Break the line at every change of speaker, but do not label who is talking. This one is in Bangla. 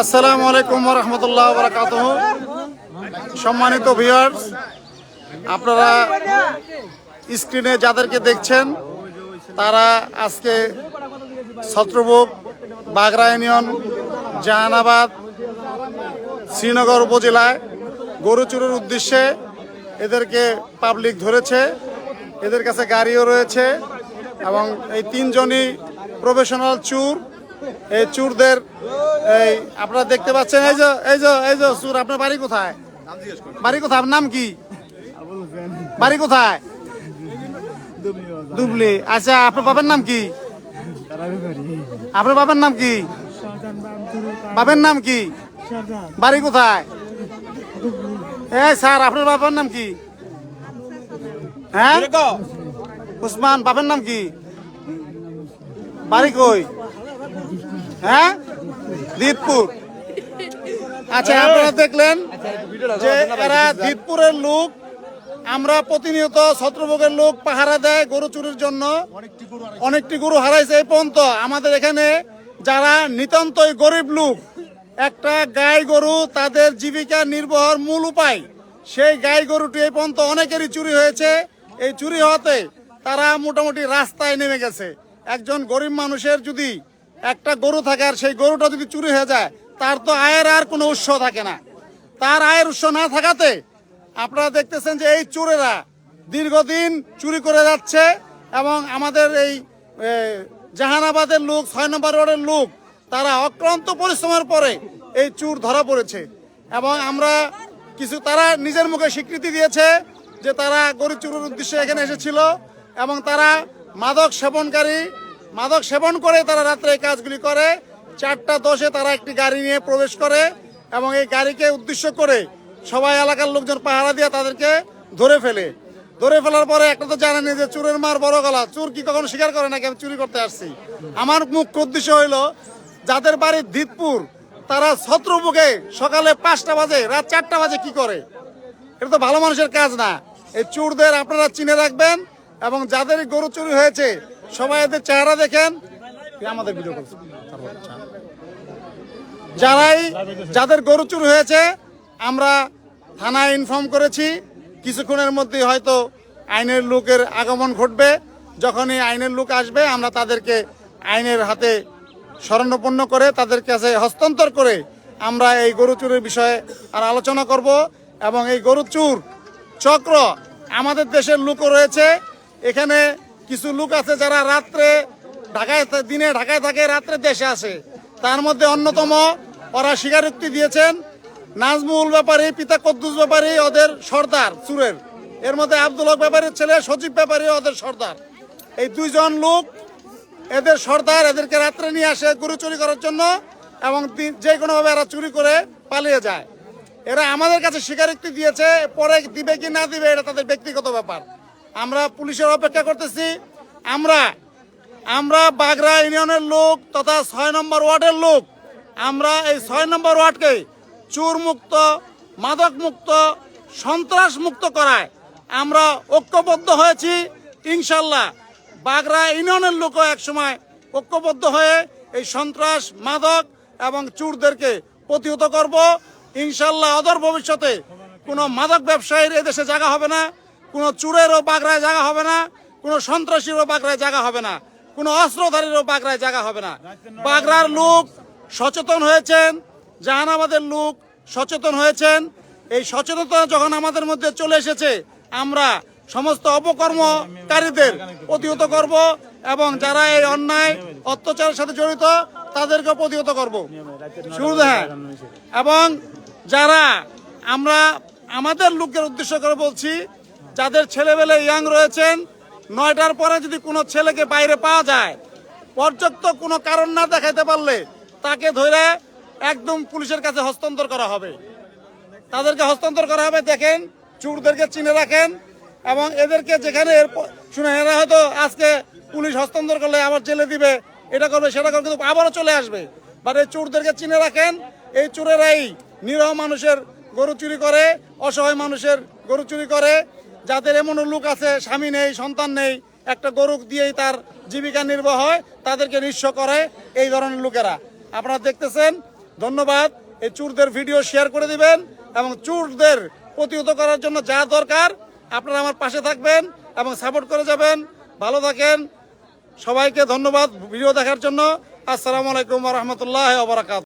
আসসালামু আলাইকুম রহমতুল্লাহ বরকাত সম্মানিত ভিউয়ার্স আপনারা স্ক্রিনে যাদেরকে দেখছেন, তারা আজকে ছত্রবুক বাগরা ইউনিয়ন, জাহানাবাদ, শ্রীনগর উপজেলায় গরু চুরির উদ্দেশ্যে এদেরকে পাবলিক ধরেছে, এদের কাছে গাড়িও রয়েছে এবং এই তিনজনই প্রফেশনাল চুর। এই চুরদের এই আপনারা দেখতে পাচ্ছেন এই যে এই যে এই যে চুর আপনার বাড়ি কোথায়? বাড়ি কোথায়? আপনার নাম কি? বাড়ি কোথায়? দুবলি। আচ্ছা আপনার বাবার নাম কি? আপনার বাবার নাম কি? বাবার নাম কি? বাড়ি কোথায়? এই স্যার আপনার বাবার নাম কি? হ্যাঁ? উসমান বাবার নাম কি? বাড়ি কই? হ্যাঁ? দিতপুর। আচ্ছা আপনারা দেখলেন যে এরা দিতপুরের লোক আমরা প্রতিনিয়ত ছত্রভোগের লোক পাহারা দেয় গরু চুরির জন্য। অনেকটি গরু হারাইছে এই পর্যন্ত। আমাদের এখানে যারা নিতান্তই গরিব লোক একটা গাই গরু তাদের জীবিকা নির্বাহর মূল উপায়। সেই গাই গরুটি এই পর্যন্ত অনেকেরই চুরি হয়েছে। এই চুরি হওয়াতে তারা মোটামুটি রাস্তায় নেমে গেছে। একজন গরিব মানুষের যদি একটা গরু থাকে আর সেই গরুটা যদি চুরি হয়ে যায়, তার তো আয়ের আর কোনো উৎস থাকে না। তার আয়ের উৎস না থাকাতে আপনারা দেখতেছেন যে এই চোরেরা দীর্ঘদিন চুরি করে যাচ্ছে এবং আমাদের এই জাহানাবাদের লোক, ছয় নম্বর রোডের লোক, তারা অক্লান্ত পরিশ্রমের পরে এই চুর ধরা পড়েছে। এবং আমরা কিছু, তারা নিজের মুখে স্বীকৃতি দিয়েছে যে তারা গরু চুরের উদ্দেশ্যে এখানে এসেছিল এবং তারা মাদক সেবনকারী মাদক সেবন করে তারা রাত্রে এই কাজগুলি করে। চারটা দশে তারা একটি গাড়ি নিয়ে প্রবেশ করে এবং এই গাড়িকে উদ্দেশ্য করে সবাই এলাকার লোকজন পাহারা দিয়ে তাদেরকে ধরে ফেলে। ধরে ফেলার পরে একটা তো জানেনি যে চুরের মার বড় গলা। চুর কি কখনো স্বীকার করে নাকি আমি চুরি করতে আসছি? আমার মুখ্য উদ্দেশ্য হইল, যাদের বাড়ি দিতপুর তারা ছত্রপুকে সকালে পাঁচটা বাজে, রাত চারটা বাজে কি করে? এটা তো ভালো মানুষের কাজ না। এই চুরদের আপনারা চিনে রাখবেন এবং যাদের গরু চুরি হয়েছে সবাই এদের চেহারা দেখেন। আমাদের যারাই, যাদের গরু চুর হয়েছে, আমরা থানায় ইনফর্ম করেছি। কিছুক্ষণের মধ্যে হয়তো আইনের লোকের আগমন ঘটবে। যখনই আইনের লোক আসবে, আমরা তাদেরকে আইনের হাতে স্মরণাপন্ন করে, তাদের কাছে হস্তান্তর করে আমরা এই গরু চুরের বিষয়ে আর আলোচনা করব। এবং এই গরু চুর চক্র আমাদের দেশের লোকও রয়েছে। এখানে কিছু লোক আছে যারা রাত্রে ঢাকায় দিনে ঢাকায় থাকে, রাত্রে দেশে আসে। তার মধ্যে অন্যতম ওরা স্বীকারোক্তি দিয়েছেন, নাজমুল ব্যাপারী, পিতা কদ্দুস ব্যাপারী, ওদের সর্দার, চুরের। এর মধ্যে আব্দুল হক ব্যাপারীর ছেলে, সজীব ব্যাপারী ওদের সর্দার। এই দুইজন লোক, এদের সর্দার, এদেরকে রাত্রে নিয়ে আসে গরু চুরি করার জন্য এবং যে কোনোভাবে এরা চুরি করে পালিয়ে যায়। এরা আমাদের কাছে স্বীকারোক্তি দিয়েছে, পরে দিবে কি না দিবে, এটা তাদের ব্যক্তিগত ব্যাপার। আমরা পুলিশের অপেক্ষা করতেছি। আমরা আমরা বাগরা ইউনিয়নের লোক তথা ছয় নম্বর ওয়ার্ডের লোক, আমরা এই ছয় নম্বর ওয়ার্ডকে চুর মুক্ত মাদক মুক্ত সন্ত্রাস মুক্ত করায় আমরা ঐক্যবদ্ধ হয়েছি। ইনশাল্লাহ বাগরা ইউনিয়নের লোকও একসময় ঐক্যবদ্ধ হয়ে এই সন্ত্রাস, মাদক এবং চুরদেরকে প্রতিহত করব। ইনশাল্লাহ অদর ভবিষ্যতে কোনো মাদক ব্যবসায়ীর এদেশে জায়গা হবে না। কোনো চুরেরও বাগড়ায় জায়গা হবে না, কোনো সন্ত্রাসীরও বাগড়ায় জায়গা হবে না, কোনো অস্ত্রধারীরও বাগড়ায় জায়গা হবে না। বাগড়ার লোক সচেতন হয়েছেন, জাহানাবাদের লোক সচেতন হয়েছেন। এই সচেতনতা যখন আমাদের মধ্যে চলে এসেছে, আমরা সমস্ত অপকর্মকারীদের প্রতিহত করব এবং যারা এই অন্যায় অত্যাচারের সাথে জড়িত তাদেরকে প্রতিহত করব। শুরু হ্যাঁ। এবং যারা আমরা, আমাদের লোকের উদ্দেশ্য করে বলছি যাদের ছেলেবেলে ইয়াং রয়েছেন, নয়টার পরে যদি কোনো ছেলেকে বাইরে পাওয়া যায়, পর্যাপ্ত কোনো কারণ না দেখাইতে পারলে তাকে ধরে একদম পুলিশের কাছে হস্তান্তর করা হবে। তাদেরকে হস্তান্তর করা হবে, দেখেন, চুরদেরকে চিনে রাখেন এবং এদেরকে যেখানে শুনে এরা হয়তো আজকে পুলিশ হস্তান্তর করলে আবার জেলে দিবে, এটা করবে, সেটা করবে, কিন্তু আবারও চলে আসবে। বাট এই চোরদেরকে চিনে রাখেন, এই চোরেরাই নিরহ মানুষের গরু চুরি করে, অসহায় মানুষের গরু চুরি করে যাদের এমনও লোক আছে, স্বামী নেই, সন্তান নেই, একটা গরু দিয়েই তার জীবিকা নির্বাহ হয়, তাদেরকে নিঃস্ব করে এই ধরনের লোকেরা। আপনারা দেখতেছেন, ধন্যবাদ, এই চুরদের ভিডিও শেয়ার করে দিবেন এবং চুরদের প্রতিহত করার জন্য যা দরকার, আপনারা আমার পাশে থাকবেন এবং সাপোর্ট করে যাবেন। ভালো থাকেন, সবাইকে ধন্যবাদ ভিডিও দেখার জন্য। আসসালামু আলাইকুম রহমতুল্লাহ ওবরাকাত